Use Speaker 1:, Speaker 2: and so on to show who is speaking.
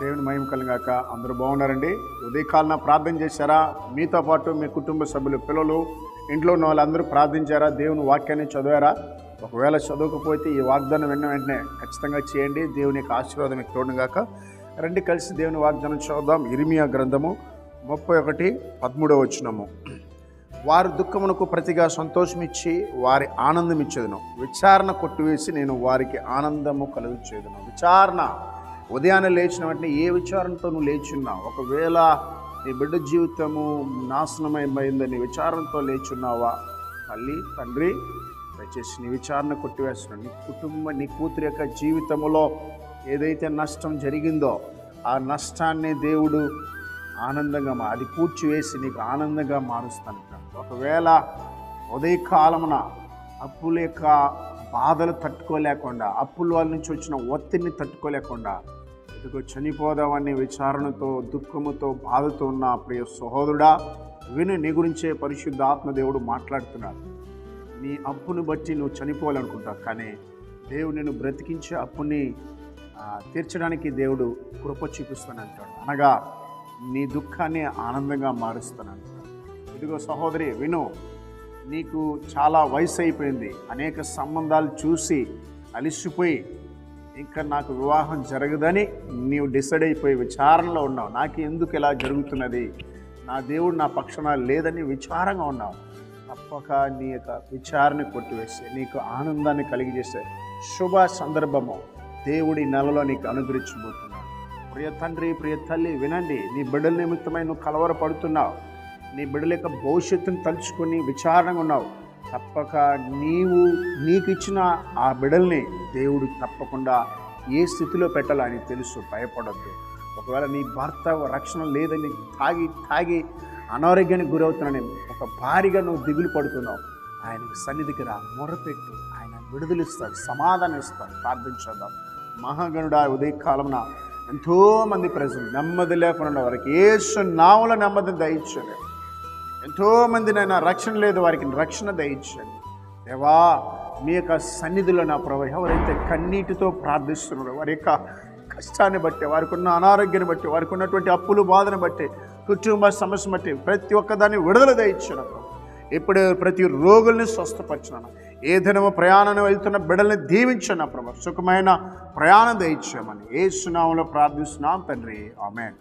Speaker 1: దేవుని మహిమ కలిగాక. అందరూ బాగున్నారండి? ఉదయకాలన ప్రార్థన చేశారా? మీతో పాటు మీ కుటుంబ సభ్యులు పిల్లలు ఇంట్లో ఉన్న వాళ్ళందరూ ప్రార్థించారా? దేవుని వాక్యాన్ని చదివారా? ఒకవేళ చదవకపోతే ఈ వాగ్దానం విన్న వెంటనే ఖచ్చితంగా చేయండి. దేవుని యొక్క ఆశీర్వాదం మీకు తోడుగాక రండి కలిసి దేవుని వాగ్దానం చూద్దాం ఇరిమియా గ్రంథము ముప్పై ఒకటి పదమూడవ వచ్చినము వారి దుఃఖమునకు ప్రతిగా సంతోషమిచ్చి వారి ఆనందం ఇచ్చేదను. విచారణ కొట్టివేసి నేను వారికి ఆనందము కలుగుచేదను. విచారణ ఉదయాన్నే లేచిన వెంటనే ఏ విచారంతో నువ్వు లేచున్నావు ఒకవేళ నీ బిడ్డ జీవితము నాశనమైపోయిందని విచారణతో లేచున్నావా? తల్లి తండ్రి దయచేసి నీ విచారణ కొట్టివేస్తున్నాను నీ కుటుంబ నీ కూతురు యొక్క జీవితంలో ఏదైతే నష్టం జరిగిందో ఆ నష్టాన్ని దేవుడు ఆనందంగా మా అది పూడ్చివేసి నీకు ఆనందంగా మారుస్తాను ఒకవేళ ఉదయకాలమున అప్పుల యొక్క బాధలు తట్టుకోలేకుండా అప్పుల వాళ్ళ నుంచి వచ్చిన ఒత్తిడిని తట్టుకోలేకుండా ఇదిగో చనిపోదామని విచారణతో దుఃఖముతో బాధతో ఉన్న ప్రియ సహోదరుడా విను నీ గురించే పరిశుద్ధ ఆత్మదేవుడు మాట్లాడుతున్నాడు. నీ అప్పును బట్టి నువ్వు చనిపోవాలనుకుంటావు కానీ దేవుడు నేను బ్రతికించే అప్పుని తీర్చడానికి దేవుడు కృప చూపిస్తానంటాడు అనగా నీ దుఃఖాన్ని ఆనందంగా మారుస్తానంటాడు ఇదిగో సహోదరి విను నీకు చాలా వయసు అయిపోయింది. అనేక సంబంధాలు చూసి అలిసిపోయి ఇంకా నాకు వివాహం జరగదని నీవు డిసైడ్ అయిపోయి విచారణలో ఉన్నావు. నాకు ఎందుకు ఇలా జరుగుతున్నది? నా దేవుడు నా పక్షాన లేదని విచారంగా ఉన్నావు. తప్పక నీ యొక్క విచారణ కొట్టివేసి నీకు ఆనందాన్ని కలిగజేసే శుభ సందర్భము దేవుడి నెలలో నీకు అనుగ్రహించబోతున్నాడు ప్రియ తండ్రి ప్రియ తల్లి వినండి నీ బిడ్డల నిమిత్తమై నువ్వు కలవరపడుతున్నావు. నీ బిడ్డల యొక్క భవిష్యత్తును తలుచుకొని విచారణగా ఉన్నావు. తప్పక నీవు నీకు ఇచ్చిన ఆ బిడల్ని దేవుడు తప్పకుండా ఏ స్థితిలో పెట్టాలని తెలుసు. భయపడద్దు. ఒకవేళ నీ భర్త రక్షణ లేదని తాగి తాగి అనారోగ్యానికి గురవుతున్నాని ఒక భారీగా నువ్వు దిగులు పడుతున్నావు. ఆయనకి సన్నిధికి రా. మొరపెట్టు. ఆయన విడుదలిస్తాడు. సమాధానం ఇస్తాడు. ప్రార్థించేద్దాం మహాగణుడా ఉదయకాలమున ఎంతోమంది ప్రజలు నెమ్మది లేకుండా వారికి ఏసు నావుల నెమ్మది దయచలేదు ఎంతో మందినైనా రక్షణ లేదు వారికి రక్షణ దయించండి దేవా మీ యొక్క సన్నిధిలో నా ప్రభు ఎవరైతే కన్నీటితో ప్రార్థిస్తున్నారో వారి యొక్క కష్టాన్ని బట్టి వారికి ఉన్న అనారోగ్యాన్ని బట్టి వారికి ఉన్నటువంటి అప్పులు బాధను బట్టి కుటుంబ సమస్య బట్టి ప్రతి ఒక్కదాన్ని విడుదల దయచ్చాను ఇప్పుడు ప్రతి రోగుల్ని స్వస్థపరిచినాను ఏ దినము ప్రయాణాన్ని వెళ్తున్న బిడ్డల్ని దీవించిన ప్రభు. సుఖమైన ప్రయాణం దయచేయమని ఏ సునామంలో ప్రార్థిస్తున్నాం తండ్రి. ఆమెన్.